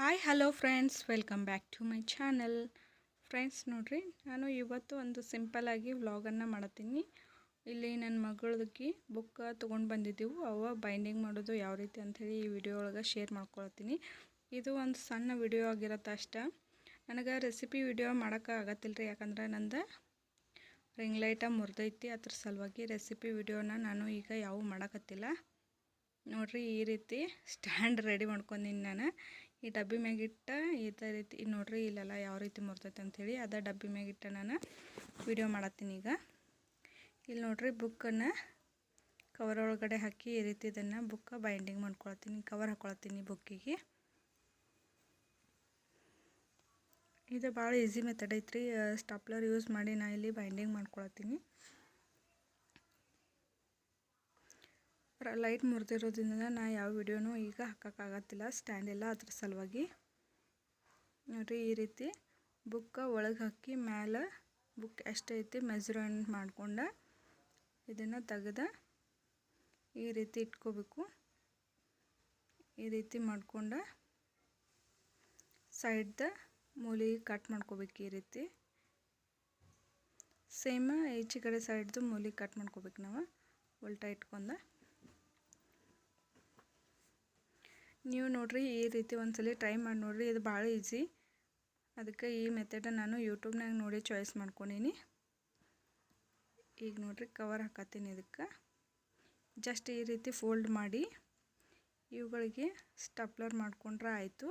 Hi hello friends welcome back to my channel friends ನೋಡಿರಿ, ನಾನು ಇವತ್ತು ಒಂದು ಸಿಂಪಲಾಗಿ ವ್ಲಾಗನ್ನು ಮಾಡತ್ತೀನಿ ಇಲ್ಲಿ ನನ್ನ ಮಗಳದಕ್ಕೆ ಬುಕ್ ತೊಗೊಂಡು ಬಂದಿದ್ದೆವು ಅವ ಬೈಂಡಿಂಗ್ ಮಾಡೋದು ಯಾವ ರೀತಿ ಅಂಥೇಳಿ ಈ ವಿಡಿಯೋ ಒಳಗೆ ಶೇರ್ ಮಾಡ್ಕೊಳತ್ತೀನಿ. ಇದು ಒಂದು ಸಣ್ಣ ವಿಡಿಯೋ ಆಗಿರತ್ತೆ ಅಷ್ಟ. ನನಗೆ ರೆಸಿಪಿ ವಿಡಿಯೋ ಮಾಡೋಕ್ಕೆ ಆಗತ್ತಿಲ್ಲ ರೀ ಯಾಕಂದ್ರೆ ನಂದು ರಿಂಗ್ ಲೈಟ ಮುರಿದೈತಿ. ಅದ್ರ ಸಲುವಾಗಿ ರೆಸಿಪಿ ವಿಡಿಯೋನ ನಾನು ಈಗ ಯಾವ ಮಾಡೋಕತ್ತಿಲ್ಲ. ನೋಡಿರಿ, ಈ ರೀತಿ ಸ್ಟ್ಯಾಂಡ್ ರೆಡಿ ಮಾಡ್ಕೊಂಡಿನಿ ನಾನು. ಈ ಡಬ್ಬಿ ಮ್ಯಾಗಿಟ್ಟ ಇದೇ ರೀತಿ ನೋಡ್ರಿ ಇಲ್ಲೆಲ್ಲ ಯಾವ ರೀತಿ ಮುರ್ತೈತೆ ಅಂಥೇಳಿ ಅದ ಡಬ್ಬಿ ಮ್ಯಾಗಿಟ್ಟ ನಾನು ವಿಡಿಯೋ ಮಾಡತ್ತೀನಿ ಈಗ. ಇಲ್ಲಿ ನೋಡ್ರಿ ಬುಕ್ಕನ್ನು ಕವರ್ ಒಳಗಡೆ ಹಾಕಿ ಈ ರೀತಿ ಇದನ್ನು ಬುಕ್ಕ ಬೈಂಡಿಂಗ್ ಮಾಡ್ಕೊಳತ್ತೀನಿ ಕವರ್ ಹಾಕೊಳತ್ತೀನಿ ಬುಕ್ಕಿಗೆ ಇದು ಭಾಳ ಈಸಿ ಮೆಥಡ್ ಐತ್ರಿ ಸ್ಟಾಪ್ಲರ್ ಯೂಸ್ ಮಾಡಿ ನಾ ಇಲ್ಲಿ ಬೈಂಡಿಂಗ್ ಮಾಡ್ಕೊಳತ್ತೀನಿ. ಲೈಟ್ ಮುರಿದಿರೋದ್ರಿಂದ ನಾ ಯಾವ ವಿಡಿಯೋನೂ ಈಗ ಹಾಕೋಕ್ಕಾಗತ್ತಿಲ್ಲ. ಸ್ಟ್ಯಾಂಡ್ ಎಲ್ಲ ಅದ್ರ ಸಲುವಾಗಿ. ನೋಡಿರಿ ಈ ರೀತಿ ಬುಕ್ಕ ಒಳಗೆ ಹಾಕಿ ಮೇಲೆ ಬುಕ್ ಎಷ್ಟೈತಿ ಮೆಜರ್ಮೆಂಟ್ ಮಾಡ್ಕೊಂಡು ಇದನ್ನು ತೆಗೆದ ಈ ರೀತಿ ಇಟ್ಕೋಬೇಕು. ಈ ರೀತಿ ಮಾಡ್ಕೊಂಡು ಸೈಡ್ದ ಮೂಲಿಗೆ ಕಟ್ ಮಾಡ್ಕೋಬೇಕು ಈ ರೀತಿ. ಸೇಮ ಈಚೆ ಕಡೆ ಸೈಡ್ದು ಮೂಲಿಗೆ ಕಟ್ ಮಾಡ್ಕೋಬೇಕು ನಾವು. ಉಲ್ಟಾ ಇಟ್ಕೊಂಡು. ನೀವು ನೋಡಿರಿ ಈ ರೀತಿ ಒಂದ್ಸಲ ಟ್ರೈ ಮಾಡಿ ನೋಡಿರಿ, ಇದು ಭಾಳ ಈಸಿ ಅದಕ್ಕೆ ಈ ಮೆಥಡ ನಾನು ಯೂಟ್ಯೂಬ್ನಾಗ ನೋಡಿ ಚಾಯ್ಸ್ ಮಾಡ್ಕೊಂಡೀನಿ. ಈಗ ನೋಡಿರಿ ಕವರ್ ಹಾಕತ್ತೀನಿ ಇದಕ್ಕೆ. ಜಸ್ಟ್ ಈ ರೀತಿ ಫೋಲ್ಡ್ ಮಾಡಿ ಇವುಗಳಿಗೆ ಸ್ಟಪ್ಲರ್ ಮಾಡ್ಕೊಂಡ್ರೆ ಆಯಿತು.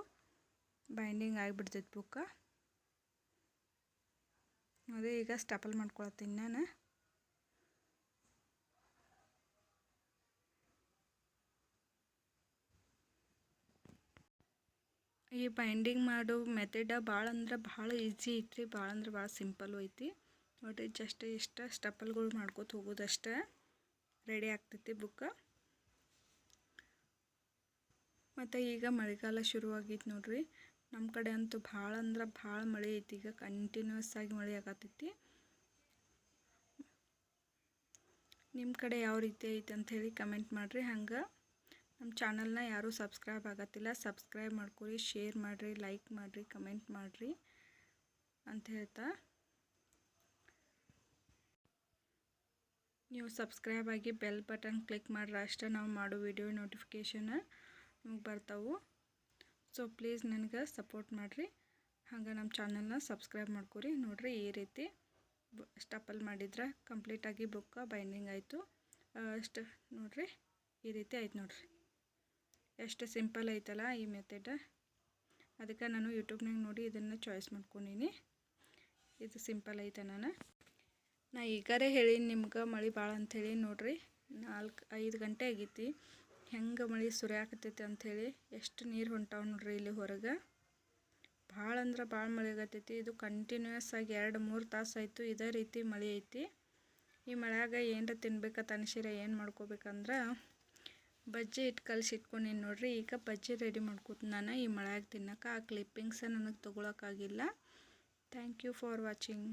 ಬೈಂಡಿಂಗ್ ಆಗಿಬಿಡ್ತೈತೆ ಬುಕ್ಕ ಅದೇ ಈಗ ಸ್ಟಪಲ್ ಮಾಡ್ಕೊಳತ್ತೀನಿ ನಾನು. ಈ ಬೈಂಡಿಂಗ್ ಮಾಡೋ ಮೆಥಡ ಭಾಳ ಅಂದ್ರೆ ಭಾಳ ಈಸಿ ಐತ್ರಿ ಭಾಳ ಅಂದ್ರೆ ಭಾಳ ಸಿಂಪಲ್ಲು ಐತಿ. ನೋಡಿರಿ ಜಸ್ಟ್ ಇಷ್ಟ ಸ್ಟಪಲ್ಗಳು ಮಾಡ್ಕೋತ ಹೋಗೋದಷ್ಟೇ ರೆಡಿ ಆಗ್ತೈತಿ ಬುಕ್ಕ ಮತ್ತು ಈಗ ಮಳೆಗಾಲ ಶುರುವಾಗೈತಿ ನೋಡ್ರಿ. ನಮ್ಮ ಕಡೆ ಅಂತೂ ಭಾಳ ಅಂದ್ರೆ ಭಾಳ ಮಳೆ ಐತಿ, ಈಗ ಕಂಟಿನ್ಯೂಸ್ ಆಗಿ ಮಳೆ ಆಗತ್ತೈತಿ ನಿಮ್ಮ ಕಡೆ ಯಾವ ರೀತಿ ಐತಿ ಅಂಥೇಳಿ ಕಮೆಂಟ್ ಮಾಡಿರಿ ಹಂಗೆ. ನಮ್ಮ ಚಾನಲ್ನ ಯಾರೂ ಸಬ್ಸ್ಕ್ರೈಬ್ ಆಗತ್ತಿಲ್ಲ, ಸಬ್ಸ್ಕ್ರೈಬ್ ಮಾಡ್ಕೊರಿ, ಶೇರ್ ಮಾಡಿರಿ, ಲೈಕ್ ಮಾಡಿರಿ, ಕಮೆಂಟ್ ಮಾಡಿರಿ ಅಂತ ಹೇಳ್ತಾ. ನೀವು ಸಬ್ಸ್ಕ್ರೈಬ್ ಆಗಿ ಬೆಲ್ ಬಟನ್ ಕ್ಲಿಕ್ ಮಾಡ್ರೆ ಅಷ್ಟೇ ನಾವು ಮಾಡೋ ವಿಡಿಯೋ ನೋಟಿಫಿಕೇಷನ್ ನಿಮ್ಗೆ ಬರ್ತಾವೆ. ಸೊ ಪ್ಲೀಸ್ ನನಗೆ ಸಪೋರ್ಟ್ ಮಾಡಿರಿ. ಹಾಗೆ ನಮ್ಮ ಚಾನಲ್ನ ಸಬ್ಸ್ಕ್ರೈಬ್ ಮಾಡ್ಕೊರಿ. ನೋಡಿರಿ ಈ ರೀತಿ ಸ್ಟಪಲ್ ಮಾಡಿದ್ರೆ ಕಂಪ್ಲೀಟಾಗಿ ಬುಕ್ಕ ಬೈಂಡಿಂಗ್ ಆಯಿತು. ಅಷ್ಟು ನೋಡಿರಿ, ಈ ರೀತಿ ಆಯ್ತು ನೋಡಿರಿ. ಎಷ್ಟು ಸಿಂಪಲ್ ಐತಲ್ಲ ಈ ಮೆಥಡ್ ಅದಕ್ಕೆ ನಾನು ಯೂಟ್ಯೂಬ್ನಾಗ ನೋಡಿ ಇದನ್ನು ಚಾಯ್ಸ್ ಮಾಡ್ಕೊಂಡೀನಿ. ಇದು ಸಿಂಪಲ್ ಐತೆ ನಾನು. ನಾ ಈಗಾರೆ ಹೇಳಿ ನಿಮ್ಗೆ ಮಳೆ ಭಾಳ ಅಂಥೇಳಿ ನೋಡಿರಿ. ನಾಲ್ಕು, ಐದು ಗಂಟೆ ಆಗೈತಿ. ಹೆಂಗೆ ಮಳೆ ಸುರಿಯಾಕತ್ತೈತಿ ಅಂಥೇಳಿ ಎಷ್ಟು ನೀರು ಹೊಂಟಾವ ನೋಡ್ರಿ ಇಲ್ಲಿ ಹೊರಗೆ. ಭಾಳ ಅಂದ್ರೆ ಭಾಳ ಮಳೆ ಆಗತ್ತೈತಿ ಇದು ಕಂಟಿನ್ಯೂಸ್ ಆಗಿ ಎರಡು, ಮೂರು ತಾಸು ಆಯಿತು. ಇದೇ ರೀತಿ ಮಳೆ ಐತಿ. ಈ ಮಳೆಯಾಗ ಏನರ ತಿನ್ಬೇಕಂತ ಅನಿಸಿರ ಏನು ಮಾಡ್ಕೋಬೇಕಂದ್ರೆ ಬಜ್ಜಿ ಇಟ್ಟು ಕಲಿಸಿ ಇಟ್ಕೊಂಡೀನಿ ನೋಡ್ರಿ. ಈಗ ಬಜ್ಜಿ ರೆಡಿ ಮಾಡ್ಕೋತ ನಾನು ಈ ಮಳೆಯಾಗ ತಿನ್ನೋಕೆ ಆ ಕ್ಲಿಪ್ಪಿಂಗ್ಸ ನನಗೆ ತೊಗೊಳಕ್ಕಾಗಿಲ್ಲ ಥ್ಯಾಂಕ್ ಯು ಫಾರ್ ವಾಚಿಂಗ್